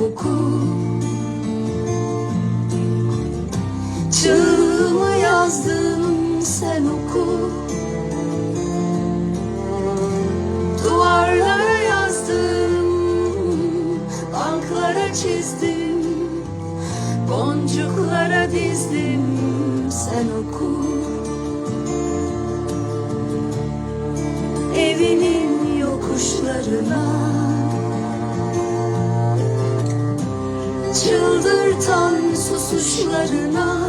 koku. Çığımı yazdım sen oku. Duvarlara yazdım Banklara çizdim Boncuklara dizdim Sen oku. Evinin yokuşlarına Çıldırtan susuşlarına.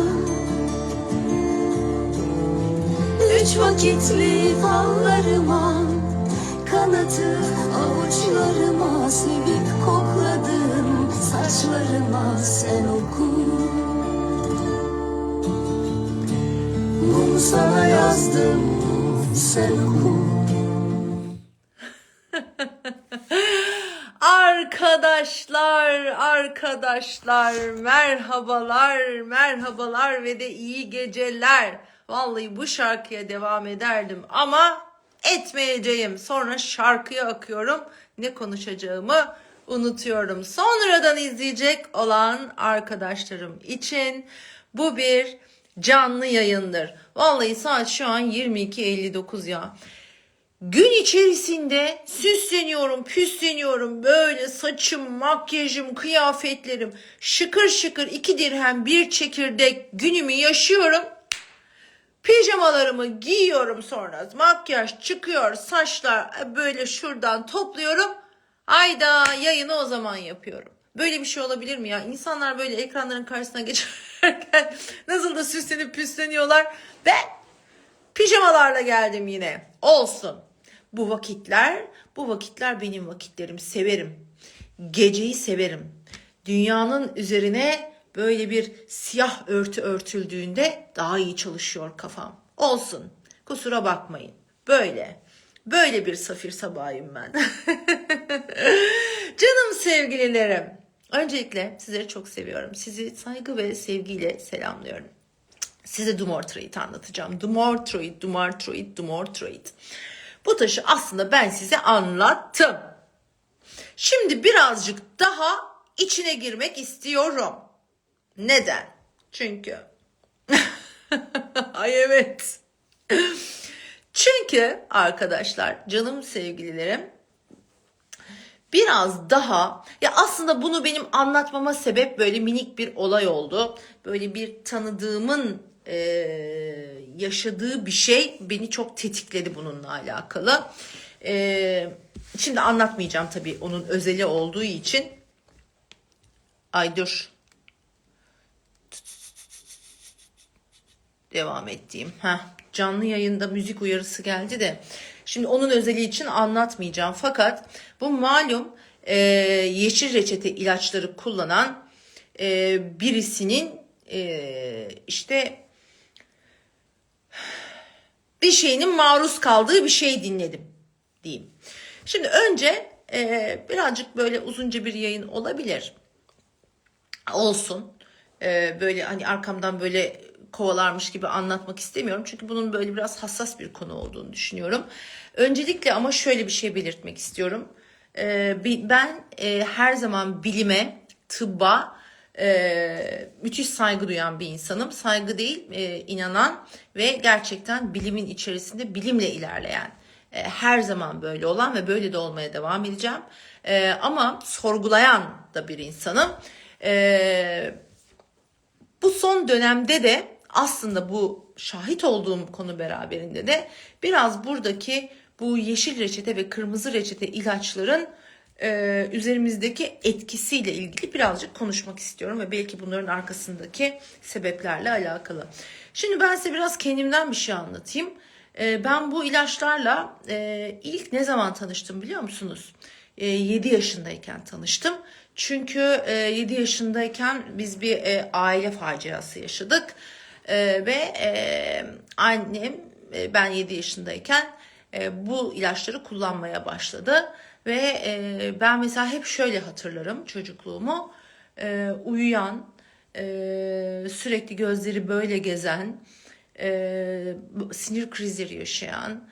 Üç vakitli fallarıma Kanadı avuçlarıma Sevip kokladım saçlarıma Sen oku. Bunu sana yazdım Sen oku Arkadaşlar, arkadaşlar, merhabalar, merhabalar ve de iyi geceler. Vallahi bu şarkıya devam ederdim ama etmeyeceğim. Sonra şarkıya akıyorum. Ne konuşacağımı unutuyorum. Sonradan izleyecek olan arkadaşlarım için bu bir canlı yayındır. Vallahi saat şu an 22.59 ya. Gün içerisinde süsleniyorum, püsleniyorum. Böyle saçım, makyajım, kıyafetlerim şıkır şıkır iki dirhem bir çekirdek günümü yaşıyorum. Pijamalarımı giyiyorum sonra. Makyaj çıkıyor, saçlar böyle şuradan topluyorum. Ayda yayını o zaman yapıyorum. Böyle bir şey olabilir mi ya? İnsanlar böyle ekranların karşısına geçerken nasıl da süslenip püsleniyorlar. Ben Pijamalarla geldim yine. Olsun. Bu vakitler, bu vakitler benim vakitlerim. Severim. Geceyi severim. Dünyanın üzerine böyle bir siyah örtü örtüldüğünde daha iyi çalışıyor kafam. Olsun. Kusura bakmayın. Böyle. Böyle bir safir sabahıyım ben. Canım sevgililerim. Öncelikle sizleri çok seviyorum. Sizi saygı ve sevgiyle selamlıyorum. Size Dumortreat anlatacağım. Dumortreat, Dumortreat, Dumortreat. Bu taşı aslında ben size anlattım. Şimdi birazcık daha içine girmek istiyorum. Neden? Çünkü Ay evet. Çünkü arkadaşlar canım sevgililerim biraz daha ya aslında bunu benim anlatmama sebep böyle minik bir olay oldu. Böyle bir tanıdığımın e, yaşadığı bir şey beni çok tetikledi bununla alakalı. E, şimdi anlatmayacağım tabii onun özeli olduğu için. Ay dur. Devam ettiğim. Heh, canlı yayında müzik uyarısı geldi de. Şimdi onun özeli için anlatmayacağım. Fakat bu malum e, yeşil reçete ilaçları kullanan e, birisinin e, işte bir şeyinin maruz kaldığı bir şey dinledim diyeyim. Şimdi önce e, birazcık böyle uzunca bir yayın olabilir. Olsun. E, böyle hani arkamdan böyle kovalarmış gibi anlatmak istemiyorum. Çünkü bunun böyle biraz hassas bir konu olduğunu düşünüyorum. Öncelikle ama şöyle bir şey belirtmek istiyorum. E, ben e, her zaman bilime, tıbba e, müthiş saygı duyan bir insanım. Saygı değil, e, inanan ve gerçekten bilimin içerisinde bilimle ilerleyen. E, her zaman böyle olan ve böyle de olmaya devam edeceğim. E, ama sorgulayan da bir insanım. E, bu son dönemde de aslında bu şahit olduğum konu beraberinde de biraz buradaki bu yeşil reçete ve kırmızı reçete ilaçların e, üzerimizdeki etkisiyle ilgili birazcık konuşmak istiyorum ve belki bunların arkasındaki sebeplerle alakalı. Şimdi ben size biraz kendimden bir şey anlatayım. E, ben bu ilaçlarla e, ilk ne zaman tanıştım biliyor musunuz? E, 7 yaşındayken tanıştım. Çünkü e, 7 yaşındayken biz bir e, aile faciası yaşadık. E, ve e, annem e, ben 7 yaşındayken e, bu ilaçları kullanmaya başladı. Ve e, ben mesela hep şöyle hatırlarım çocukluğumu. E, uyuyan, e, sürekli gözleri böyle gezen, e, sinir krizleri yaşayan,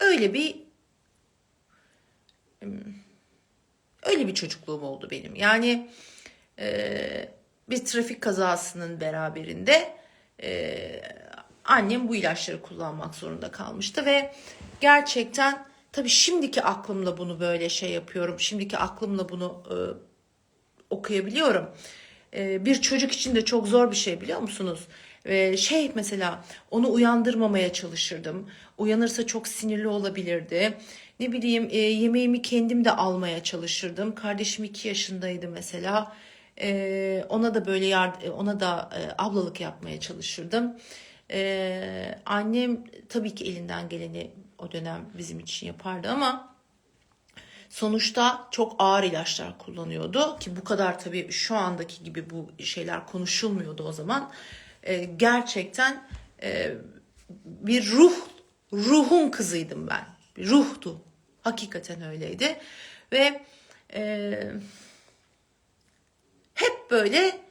öyle bir öyle bir çocukluğum oldu benim. Yani e, bir trafik kazasının beraberinde e, annem bu ilaçları kullanmak zorunda kalmıştı ve gerçekten tabii şimdiki aklımla bunu böyle şey yapıyorum. Şimdiki aklımla bunu e, okuyabiliyorum. E, bir çocuk için de çok zor bir şey biliyor musunuz? E, şey mesela onu uyandırmamaya çalışırdım. Uyanırsa çok sinirli olabilirdi. Ne bileyim e, yemeğimi kendim de almaya çalışırdım. Kardeşim iki yaşındaydı mesela. E, ona da böyle yard ona da e, ablalık yapmaya çalışırdım. E, annem tabii ki elinden geleni o dönem bizim için yapardı ama sonuçta çok ağır ilaçlar kullanıyordu ki bu kadar tabii şu andaki gibi bu şeyler konuşulmuyordu o zaman. E, gerçekten e, bir ruh ruhun kızıydım ben. Bir ruhtu. Hakikaten öyleydi. Ve e, hep böyle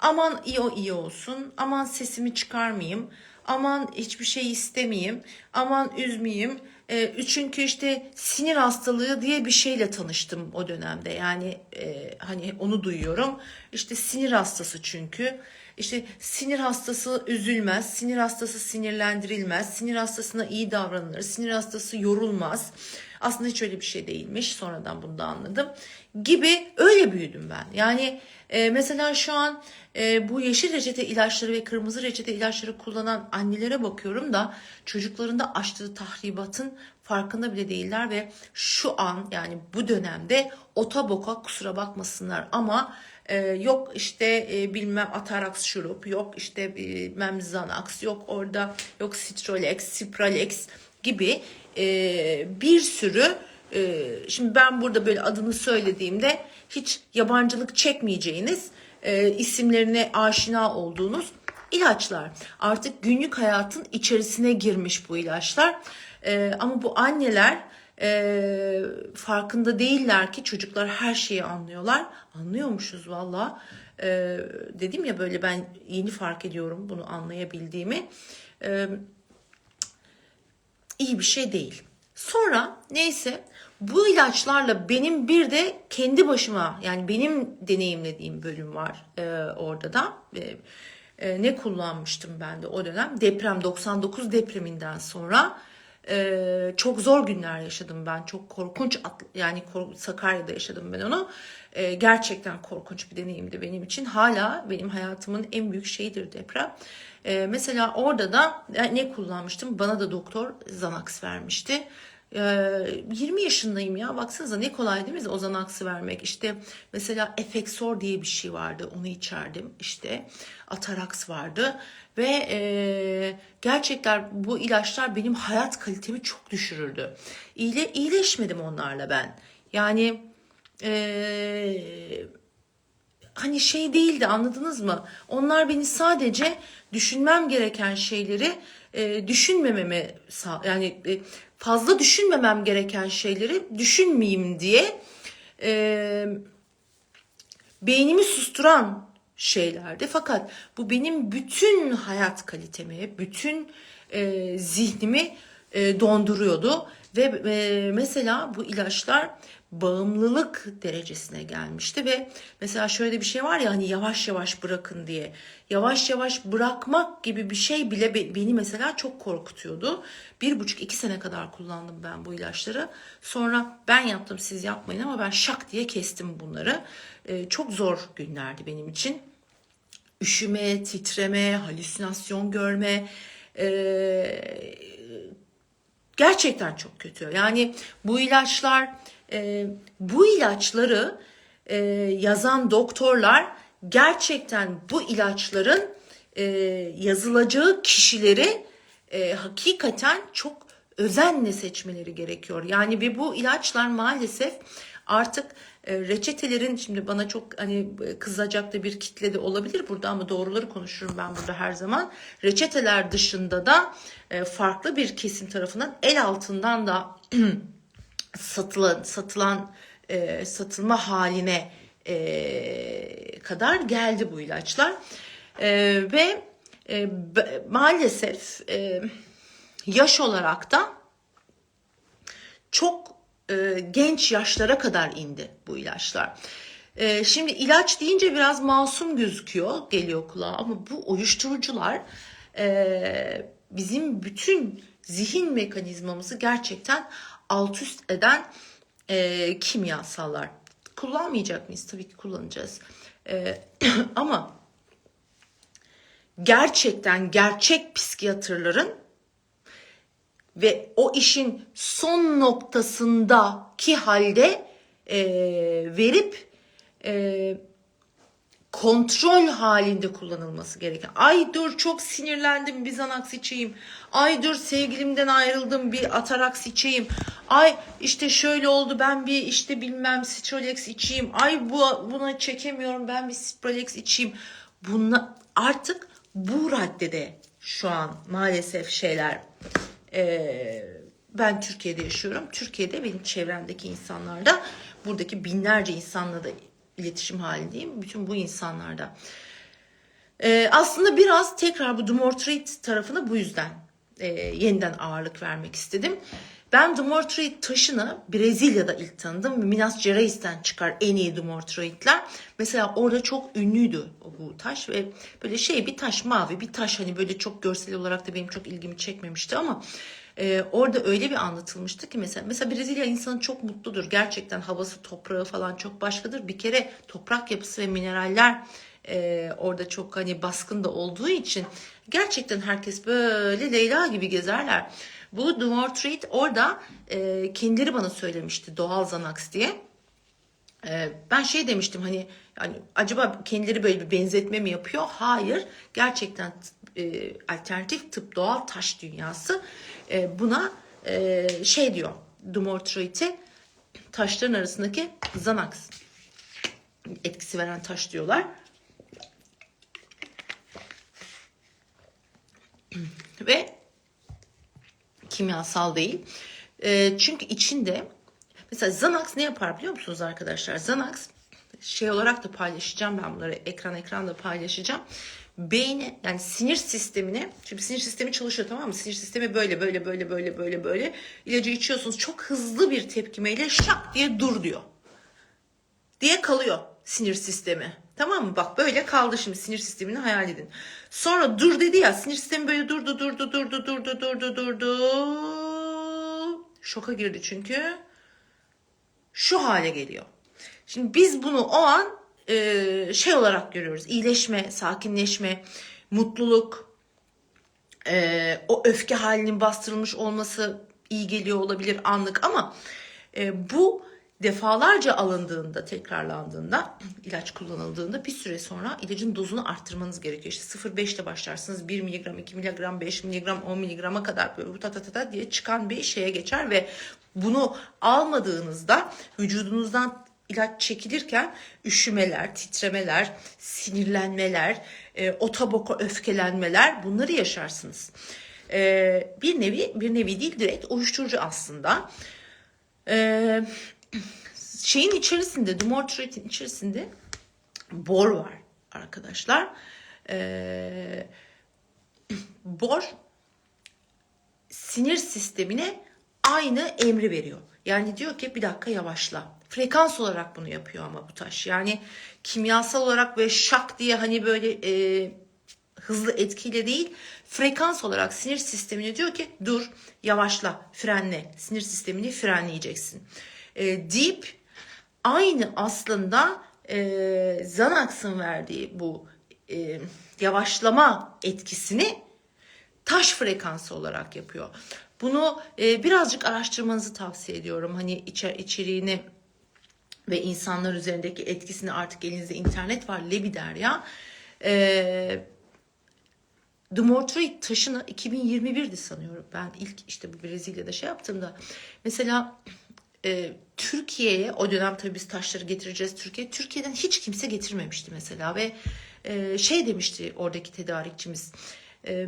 aman iyi o iyi olsun, aman sesimi çıkarmayayım, aman hiçbir şey istemeyeyim, aman üzmeyeyim. E, çünkü işte sinir hastalığı diye bir şeyle tanıştım o dönemde. Yani e, hani onu duyuyorum. İşte sinir hastası çünkü. İşte sinir hastası üzülmez, sinir hastası sinirlendirilmez, sinir hastasına iyi davranılır, sinir hastası yorulmaz. Aslında hiç öyle bir şey değilmiş. Sonradan bunu da anladım. Gibi öyle büyüdüm ben. Yani e, mesela şu an e, bu yeşil reçete ilaçları ve kırmızı reçete ilaçları kullanan annelere bakıyorum da çocuklarında açtığı tahribatın farkında bile değiller ve şu an yani bu dönemde ota boka kusura bakmasınlar. Ama e, yok işte e, bilmem Atarax şurup yok işte bilmem Xanax yok orada yok Citrolex, Cipralex gibi e, bir sürü e, şimdi ben burada böyle adını söylediğimde hiç yabancılık çekmeyeceğiniz e, isimlerine aşina olduğunuz ilaçlar. Artık günlük hayatın içerisine girmiş bu ilaçlar. E, ama bu anneler e, farkında değiller ki çocuklar her şeyi anlıyorlar. Anlıyormuşuz valla. E, dedim ya böyle ben yeni fark ediyorum bunu anlayabildiğimi. İyi bir şey değil. Sonra neyse bu ilaçlarla benim bir de kendi başıma yani benim deneyimlediğim bölüm var e, orada da. E, e, ne kullanmıştım ben de o dönem? Deprem 99 depreminden sonra e, çok zor günler yaşadım ben. Çok korkunç yani Sakarya'da yaşadım ben onu. E, gerçekten korkunç bir deneyimdi benim için. Hala benim hayatımın en büyük şeyidir deprem. E, mesela orada da ne kullanmıştım? Bana da doktor Xanax vermişti. 20 yaşındayım ya. Baksanıza ne kolay değil mi? O Xanax'ı vermek. İşte mesela Efexor diye bir şey vardı. Onu içerdim. İşte Atarax vardı. Ve e, gerçekten bu ilaçlar benim hayat kalitemi çok düşürürdü. İyile, iyileşmedim onlarla ben. Yani e, hani şey değildi anladınız mı? Onlar beni sadece düşünmem gereken şeyleri e, düşünmememe yani e, fazla düşünmemem gereken şeyleri düşünmeyeyim diye e, beynimi susturan şeylerdi. Fakat bu benim bütün hayat kalitemi, bütün e, zihnimi e, donduruyordu ve e, mesela bu ilaçlar bağımlılık derecesine gelmişti ve mesela şöyle bir şey var ya hani yavaş yavaş bırakın diye. Yavaş yavaş bırakmak gibi bir şey bile beni mesela çok korkutuyordu. Bir buçuk iki sene kadar kullandım ben bu ilaçları. Sonra ben yaptım siz yapmayın ama ben şak diye kestim bunları. Ee, çok zor günlerdi benim için. Üşüme, titreme, halüsinasyon görme, ee, gerçekten çok kötü. Yani bu ilaçlar e, bu ilaçları e, yazan doktorlar gerçekten bu ilaçların e, yazılacağı kişileri e, hakikaten çok özenle seçmeleri gerekiyor. Yani ve bu ilaçlar maalesef artık reçetelerin şimdi bana çok hani kızacak da bir kitle de olabilir burada ama doğruları konuşurum ben burada her zaman. Reçeteler dışında da e, farklı bir kesim tarafından el altından da satılan satılan e, satılma haline e, kadar geldi bu ilaçlar e, ve e, maalesef e, yaş olarak da çok e, genç yaşlara kadar indi bu ilaçlar. E, şimdi ilaç deyince biraz masum gözüküyor, geliyor kulağa ama bu uyuşturucular e, bizim bütün zihin mekanizmamızı gerçekten alt üst eden e, kimyasallar. Kullanmayacak mıyız? Tabii ki kullanacağız. E, ama gerçekten gerçek psikiyatrların ve o işin son noktasındaki halde e, verip e, kontrol halinde kullanılması gereken. Ay dur çok sinirlendim bir Xanax içeyim. Ay dur sevgilimden ayrıldım bir Atarax içeyim. Ay işte şöyle oldu ben bir işte bilmem Citrolex içeyim. Ay bu buna çekemiyorum ben bir Ciprolex içeyim. Bunlar artık bu raddede şu an maalesef şeyler ee, ben Türkiye'de yaşıyorum. Türkiye'de benim çevremdeki insanlarda buradaki binlerce insanla da iletişim halindeyim. Bütün bu insanlarda. Ee, aslında biraz tekrar bu Dumortreat tarafına bu yüzden e, yeniden ağırlık vermek istedim. Ben Dumortreat taşını Brezilya'da ilk tanıdım. Minas Gerais'ten çıkar en iyi Dumortreat'ler. Mesela orada çok ünlüydü bu taş ve böyle şey bir taş mavi bir taş hani böyle çok görsel olarak da benim çok ilgimi çekmemişti ama e, orada öyle bir anlatılmıştı ki mesela mesela Brezilya insanı çok mutludur. Gerçekten havası toprağı falan çok başkadır. Bir kere toprak yapısı ve mineraller e, orada çok hani baskın da olduğu için gerçekten herkes böyle Leyla gibi gezerler. Bu Dumortreat orada e, kendileri bana söylemişti doğal Xanax diye. E, ben şey demiştim hani yani acaba kendileri böyle bir benzetme mi yapıyor? Hayır. Gerçekten e, alternatif tıp doğal taş dünyası e, buna e, şey diyor. Dumortreat'e taşların arasındaki Xanax etkisi veren taş diyorlar. Ve kimyasal değil. E, çünkü içinde mesela Xanax ne yapar biliyor musunuz arkadaşlar? Xanax şey olarak da paylaşacağım ben bunları ekran ekran da paylaşacağım. Beyni yani sinir sistemine çünkü sinir sistemi çalışıyor tamam mı? Sinir sistemi böyle böyle böyle böyle böyle böyle ilacı içiyorsunuz çok hızlı bir tepkimeyle şak diye dur diyor. Diye kalıyor sinir sistemi. Tamam mı? Bak böyle kaldı şimdi sinir sistemini hayal edin. Sonra dur dedi ya sinir sistemi böyle durdu durdu durdu durdu durdu durdu. Şoka girdi çünkü. Şu hale geliyor. Şimdi biz bunu o an e, şey olarak görüyoruz. İyileşme, sakinleşme, mutluluk, e, o öfke halinin bastırılmış olması iyi geliyor olabilir anlık ama e, bu defalarca alındığında, tekrarlandığında, ilaç kullanıldığında bir süre sonra ilacın dozunu arttırmanız gerekiyor. İşte 0.5 ile başlarsınız 1 mg, 2 mg, 5 mg, 10 mg'a kadar böyle ta ta ta ta diye çıkan bir şeye geçer ve bunu almadığınızda vücudunuzdan ilaç çekilirken üşümeler, titremeler, sinirlenmeler, e, otaboka öfkelenmeler bunları yaşarsınız. E, bir nevi bir nevi değil direkt uyuşturucu aslında. E, şeyin içerisinde, Dumortreat'in içerisinde bor var arkadaşlar. E, bor sinir sistemine aynı emri veriyor. Yani diyor ki bir dakika yavaşla. Frekans olarak bunu yapıyor ama bu taş. Yani kimyasal olarak ve şak diye hani böyle e, hızlı etkiyle değil frekans olarak sinir sistemine diyor ki dur yavaşla frenle sinir sistemini frenleyeceksin. E, deyip aynı aslında e, Xanax'ın verdiği bu e, yavaşlama etkisini taş frekansı olarak yapıyor. Bunu e, birazcık araştırmanızı tavsiye ediyorum. Hani içer, içeriğini ve insanlar üzerindeki etkisini artık elinizde internet var Lebider ya. E, Dumortreat taşını 2021'di sanıyorum. Ben ilk işte bu Brezilya'da şey yaptığımda mesela e, Türkiye'ye o dönem tabii biz taşları getireceğiz Türkiye. Türkiye'den hiç kimse getirmemişti mesela ve e, şey demişti oradaki tedarikçimiz. E,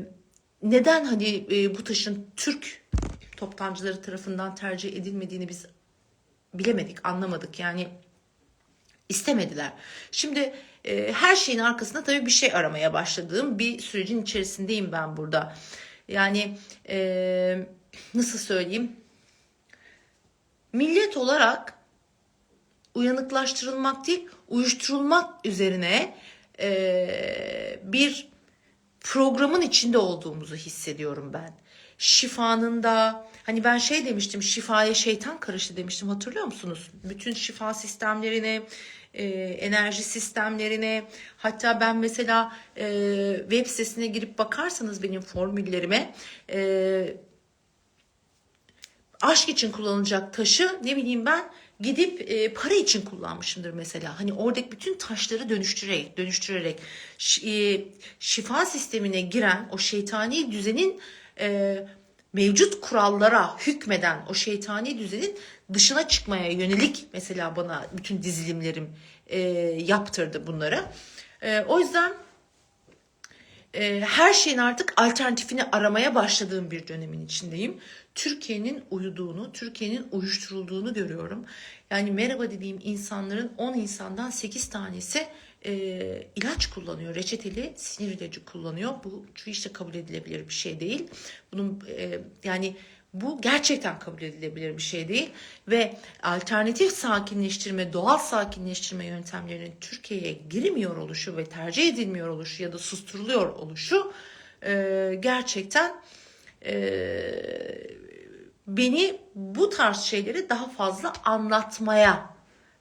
neden hani e, bu taşın Türk toptancıları tarafından tercih edilmediğini biz bilemedik, anlamadık. Yani istemediler. Şimdi e, her şeyin arkasında tabii bir şey aramaya başladığım bir sürecin içerisindeyim ben burada. Yani e, nasıl söyleyeyim? Millet olarak uyanıklaştırılmak değil, uyuşturulmak üzerine eee, bir programın içinde olduğumuzu hissediyorum ben. Şifanın da hani ben şey demiştim şifaya şeytan karıştı demiştim hatırlıyor musunuz? Bütün şifa sistemlerine e, enerji sistemlerine hatta ben mesela e, web sitesine girip bakarsanız benim formüllerime e, aşk için kullanılacak taşı ne bileyim ben gidip e, para için kullanmışımdır mesela. Hani oradaki bütün taşları dönüştürerek, dönüştürerek e, şifa sistemine giren o şeytani düzenin e, mevcut kurallara hükmeden o şeytani düzenin dışına çıkmaya yönelik mesela bana bütün dizilimlerim e, yaptırdı bunları. E, o yüzden e, her şeyin artık alternatifini aramaya başladığım bir dönemin içindeyim. Türkiye'nin uyuduğunu, Türkiye'nin uyuşturulduğunu görüyorum. Yani merhaba dediğim insanların 10 insandan 8 tanesi e, ilaç kullanıyor. Reçeteli sinir ilacı kullanıyor. Bu de kabul edilebilir bir şey değil. Bunun e, yani bu gerçekten kabul edilebilir bir şey değil ve alternatif sakinleştirme, doğal sakinleştirme yöntemlerinin Türkiye'ye girmiyor oluşu ve tercih edilmiyor oluşu ya da susturuluyor oluşu e, gerçekten e, beni bu tarz şeyleri daha fazla anlatmaya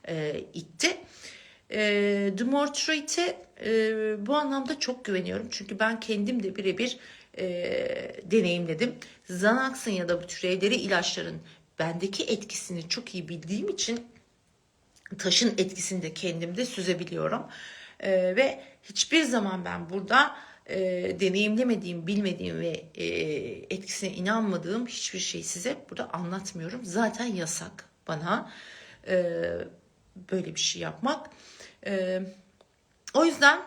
e, itti. E, Treat'e e, bu anlamda çok güveniyorum. Çünkü ben kendim de birebir e, deneyimledim. Xanax'ın ya da bu türevleri ilaçların bendeki etkisini çok iyi bildiğim için taşın etkisini de kendimde süzebiliyorum. E, ve hiçbir zaman ben burada e, deneyimlemediğim, bilmediğim ve e, etkisine inanmadığım hiçbir şey size burada anlatmıyorum. Zaten yasak bana e, böyle bir şey yapmak. E, o yüzden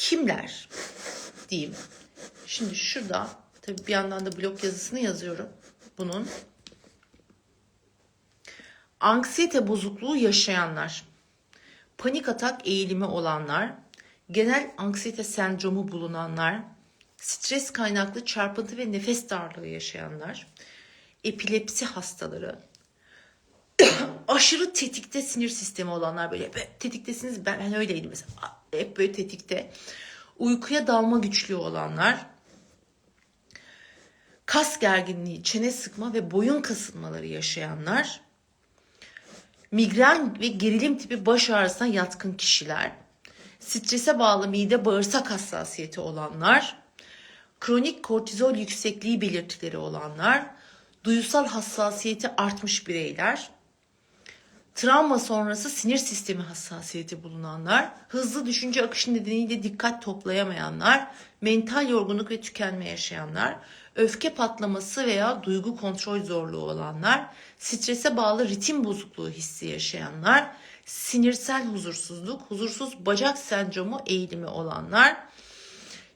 kimler diyeyim. Şimdi şurada tabii bir yandan da blog yazısını yazıyorum bunun. Anksiyete bozukluğu yaşayanlar, panik atak eğilimi olanlar, genel anksiyete sendromu bulunanlar, stres kaynaklı çarpıntı ve nefes darlığı yaşayanlar, epilepsi hastaları, aşırı tetikte sinir sistemi olanlar böyle tetiktesiniz ben, ben öyleydim mesela hep böyle tetikte. Uykuya dalma güçlüğü olanlar kas gerginliği çene sıkma ve boyun kasılmaları yaşayanlar migren ve gerilim tipi baş ağrısına yatkın kişiler strese bağlı mide bağırsak hassasiyeti olanlar kronik kortizol yüksekliği belirtileri olanlar duyusal hassasiyeti artmış bireyler Travma sonrası sinir sistemi hassasiyeti bulunanlar, hızlı düşünce akışı nedeniyle dikkat toplayamayanlar, mental yorgunluk ve tükenme yaşayanlar, öfke patlaması veya duygu kontrol zorluğu olanlar, strese bağlı ritim bozukluğu hissi yaşayanlar, sinirsel huzursuzluk, huzursuz bacak sendromu eğilimi olanlar,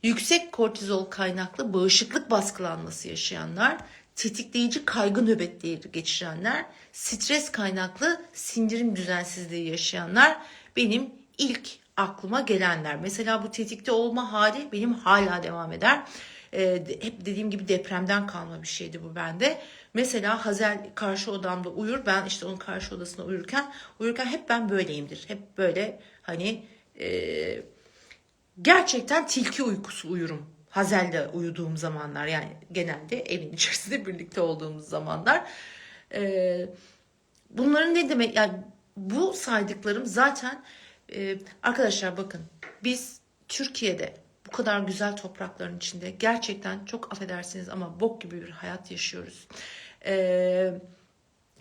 yüksek kortizol kaynaklı bağışıklık baskılanması yaşayanlar, tetikleyici kaygı nöbetleri geçirenler, stres kaynaklı sindirim düzensizliği yaşayanlar benim ilk aklıma gelenler. Mesela bu tetikte olma hali benim hala devam eder. Ee, hep dediğim gibi depremden kalma bir şeydi bu bende. Mesela Hazel karşı odamda uyur. Ben işte onun karşı odasında uyurken uyurken hep ben böyleyimdir. Hep böyle hani e, gerçekten tilki uykusu uyurum. Hazel'de uyuduğum zamanlar yani genelde evin içerisinde birlikte olduğumuz zamanlar. Ee, bunların ne demek yani bu saydıklarım zaten e, arkadaşlar bakın biz Türkiye'de bu kadar güzel toprakların içinde gerçekten çok affedersiniz ama bok gibi bir hayat yaşıyoruz. Ee,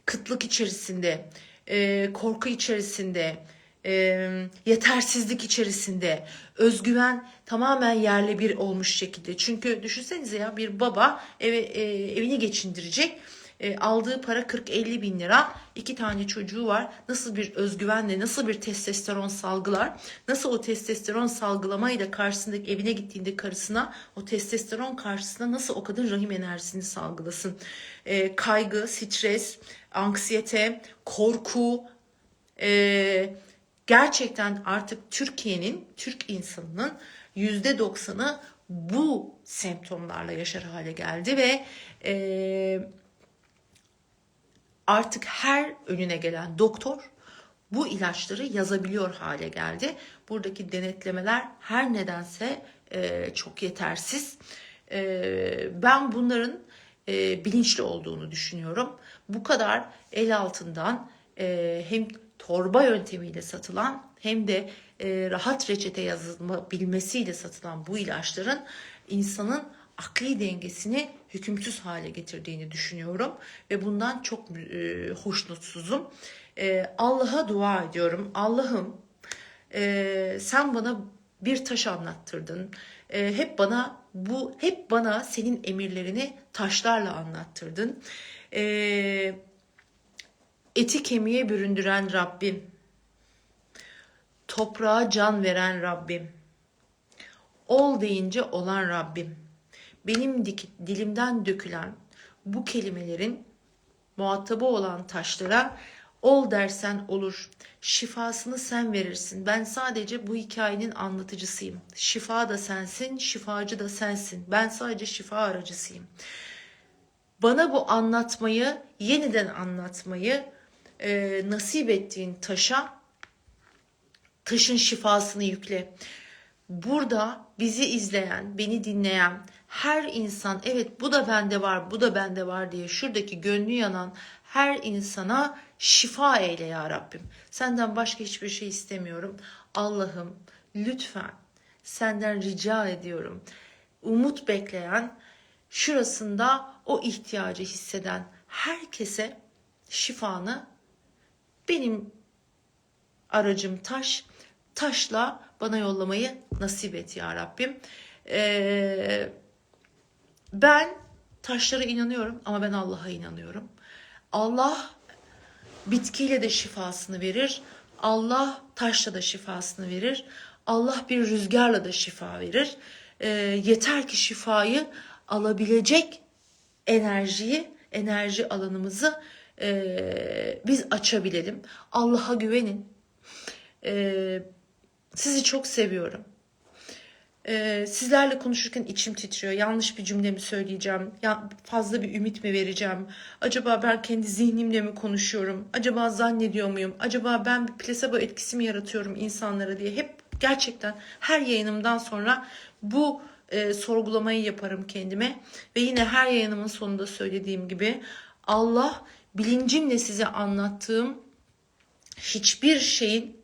kıtlık içerisinde, e, korku içerisinde, e, yetersizlik içerisinde, özgüven tamamen yerle bir olmuş şekilde. Çünkü düşünsenize ya bir baba eve, e, evini geçindirecek. E, aldığı para 40-50 bin lira. iki tane çocuğu var. Nasıl bir özgüvenle, nasıl bir testosteron salgılar, nasıl o testosteron salgılamayla karşısındaki evine gittiğinde karısına o testosteron karşısında nasıl o kadın rahim enerjisini salgılasın. E, kaygı, stres, anksiyete, korku, e, gerçekten artık Türkiye'nin, Türk insanının yüzde doksanı bu semptomlarla yaşar hale geldi ve e, artık her önüne gelen doktor bu ilaçları yazabiliyor hale geldi. Buradaki denetlemeler her nedense e, çok yetersiz. E, ben bunların e, bilinçli olduğunu düşünüyorum. Bu kadar el altından e, hem torba yöntemiyle satılan hem de e, rahat reçete yazılma bilmesiyle satılan bu ilaçların insanın akli dengesini hükümsüz hale getirdiğini düşünüyorum ve bundan çok e, hoşnutsuzum. E, Allah'a dua ediyorum. Allah'ım e, sen bana bir taş anlattırdın. E, hep bana bu hep bana senin emirlerini taşlarla anlattırdın. E, eti kemiğe büründüren Rabbim. Toprağa can veren Rabbim. Ol deyince olan Rabbim. Benim dilimden dökülen bu kelimelerin muhatabı olan taşlara ol dersen olur. Şifasını sen verirsin. Ben sadece bu hikayenin anlatıcısıyım. Şifa da sensin, şifacı da sensin. Ben sadece şifa aracısıyım. Bana bu anlatmayı, yeniden anlatmayı e, nasip ettiğin taşa taşın şifasını yükle. Burada bizi izleyen, beni dinleyen her insan evet bu da bende var, bu da bende var diye şuradaki gönlü yanan her insana şifa eyle ya Rabbim. Senden başka hiçbir şey istemiyorum. Allah'ım lütfen senden rica ediyorum. Umut bekleyen, şurasında o ihtiyacı hisseden herkese şifanı benim aracım taş. Taşla bana yollamayı nasip et ya Rabbim. Ee, ben taşlara inanıyorum ama ben Allah'a inanıyorum. Allah bitkiyle de şifasını verir. Allah taşla da şifasını verir. Allah bir rüzgarla da şifa verir. Ee, yeter ki şifayı alabilecek enerjiyi, enerji alanımızı e, biz açabilelim. Allah'a güvenin. Ee, sizi çok seviyorum. Ee, sizlerle konuşurken içim titriyor. Yanlış bir cümle mi söyleyeceğim? Ya fazla bir ümit mi vereceğim? Acaba ben kendi zihnimle mi konuşuyorum? Acaba zannediyor muyum? Acaba ben bir plasebo etkisi mi yaratıyorum insanlara diye hep gerçekten her yayınımdan sonra bu e, sorgulamayı yaparım kendime ve yine her yayınımın sonunda söylediğim gibi Allah bilincimle size anlattığım hiçbir şeyin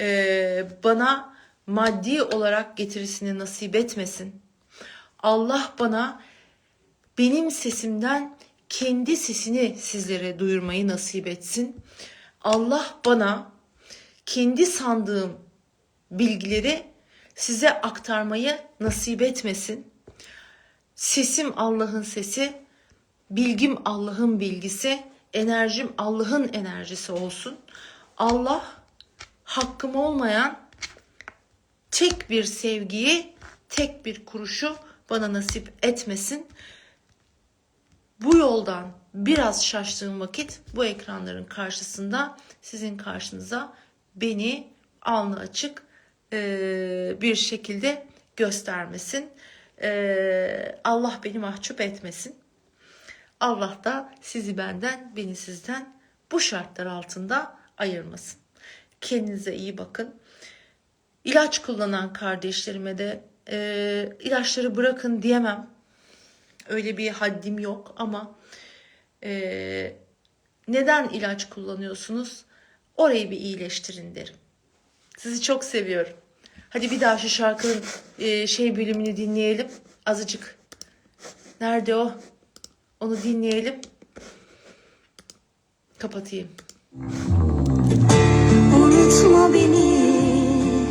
e, bana maddi olarak getirisini nasip etmesin. Allah bana benim sesimden kendi sesini sizlere duyurmayı nasip etsin. Allah bana kendi sandığım bilgileri size aktarmayı nasip etmesin. Sesim Allah'ın sesi, bilgim Allah'ın bilgisi, enerjim Allah'ın enerjisi olsun. Allah hakkım olmayan tek bir sevgiyi, tek bir kuruşu bana nasip etmesin. Bu yoldan biraz şaştığım vakit bu ekranların karşısında sizin karşınıza beni alnı açık e, bir şekilde göstermesin. E, Allah beni mahcup etmesin. Allah da sizi benden, beni sizden bu şartlar altında ayırmasın. Kendinize iyi bakın. İlaç kullanan kardeşlerime de e, ilaçları bırakın diyemem. Öyle bir haddim yok ama e, neden ilaç kullanıyorsunuz? Orayı bir iyileştirin derim. Sizi çok seviyorum. Hadi bir daha şu şarkının e, şey bölümünü dinleyelim. Azıcık. Nerede o? Onu dinleyelim. Kapatayım. Unutma beni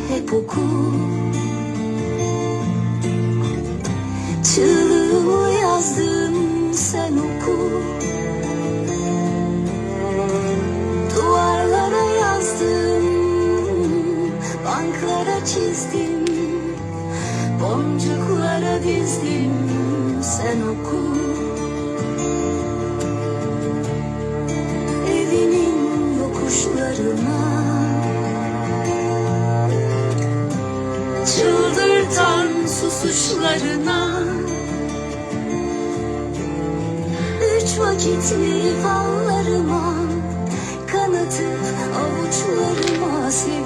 hep oku Susuşlarına Üç vakitli fallarıma Kanatıp avuçlarıma Sevgilim